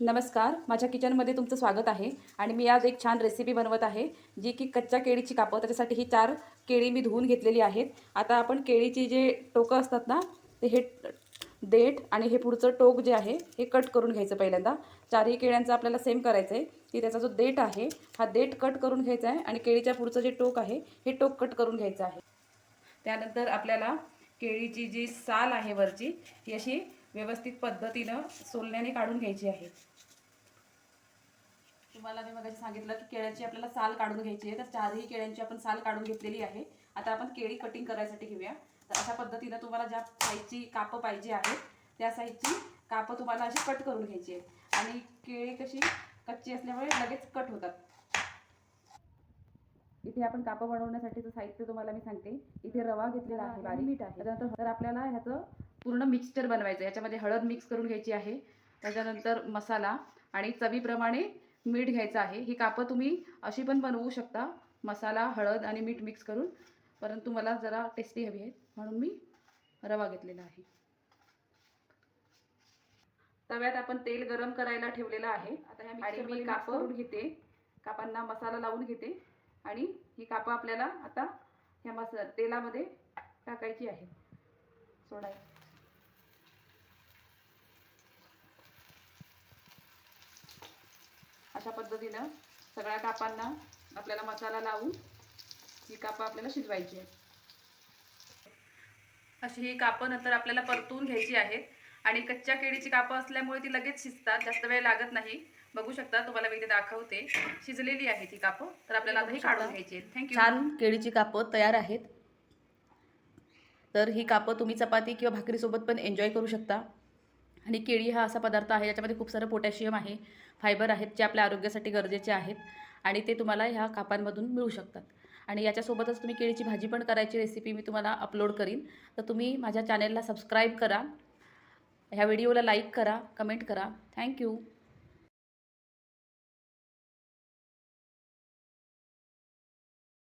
नमस्कार. माझ्या किचनमध्ये तुमचं स्वागत आहे आणि मी आज एक छान रेसिपी बनवत आहे जी की कच्च्या केळीची कापं. त्याच्यासाठी ही चार केळी मी धुवून घेतलेली आहेत. आता आपण केळीची जे टोकं असतात ना ते हे देठ आणि हे पुढचं टोक जे आहे हे कट करून घ्यायचं पहिल्यांदा. चारही केळ्यांचं आपल्याला सेम करायचं आहे. की त्याचा जो देठ आहे हा देठ कट करून घ्यायचा आहे आणि केळीच्या पुढचं जे टोक आहे हे टोक कट करून घ्यायचं आहे. त्यानंतर आपल्याला केळीची जी साल आहे वरची ही अशी व्यवस्थित पद्धतीनं सोलण्याने काढून घ्यायची आहे. तुम्हाला मी मगाशी सांगितलं की केळ्याची आपल्याला साल काढून घ्यायची आहे. तर चारही केळ्यांची आपण साल काढून घेतलेली आहे. आता आपण केळी कटिंग करायसाठी घेऊया. तर अशा पद्धतीनं तुम्हाला ज्या साईजची कापं पाहिजे आहेत त्या साईजची कापं तुम्हाला अशी कट करून घ्यायची आहेत. आणि केळी कशी कच्ची असल्यामुळे लगेच कट होतात. इथे आपण कापं बनवण्यासाठीचं साहित्य तुम्हाला मी सांगते. इथे रवा घेतलेला आहे बारीक. मीठ आहे. त्याच्यानंतर तर आपल्याला ह्याचं पूर्ण मिक्सचर बनवायचं. याच्यामध्ये हळद मिक्स करून घ्यायची आहे. त्याच्यानंतर मसाला आणि चवीप्रमाणे मीठ घ्यायचं आहे. ही कापं तुम्ही अशी पण बनवू शकता. मसाला हळद आणि मीठ मिक्स करून. परंतु मला जरा टेस्टी हवी आहे म्हणून मी रवा घेतलेला आहे. तव्यात आपण तेल गरम करायला ठेवलेलं आहे. आता ह्या आणि मी कापं घेते. कापांना मसाला लावून घेते. आणि ही कापं आपल्याला आता ह्या मसा तेलामध्ये टाकायची आहे. सोडाय अशा पद्धतीनं सगळ्या कापांना आपल्याला मसाला लावून ही कापं आपल्याला शिजवायची आहे अशी ही कापं नंतर आपल्याला परतून घ्यायची आहेत. आणि कच्च्या केळीची कापं असल्यामुळे ती लगेच शिजतात जास्त वेळ लागत नाही. बघू शकता तुम्हाला मी इथे दाखवते. शिजलेली आहे ती कापं. तर आपल्याला आता ही काढून घ्यायची आहेत. थँक्यू छान केळीची कापं तयार आहेत. तर ही कापं तुम्ही चपाती किंवा भाकरीसोबत पण एन्जॉय करू शकता. आणि केळी हा असा पदार्थ आहे ज्याच्यामध्ये खूप सारं पोटॅशियम आहे फायबर आहेत जे आपल्या आरोग्यासाठी गरजेचे आहेत आणि ते तुम्हाला ह्या कापांमधून मिळू शकतात. आणि याच्यासोबतच तुम्ही केळीची भाजी पण करायची रेसिपी मी तुम्हाला अपलोड करीन. तर तुम्ही माझ्या चॅनेलला सबस्क्राईब करा. ह्या व्हिडिओला लाईक करा कमेंट करा. थँक्यू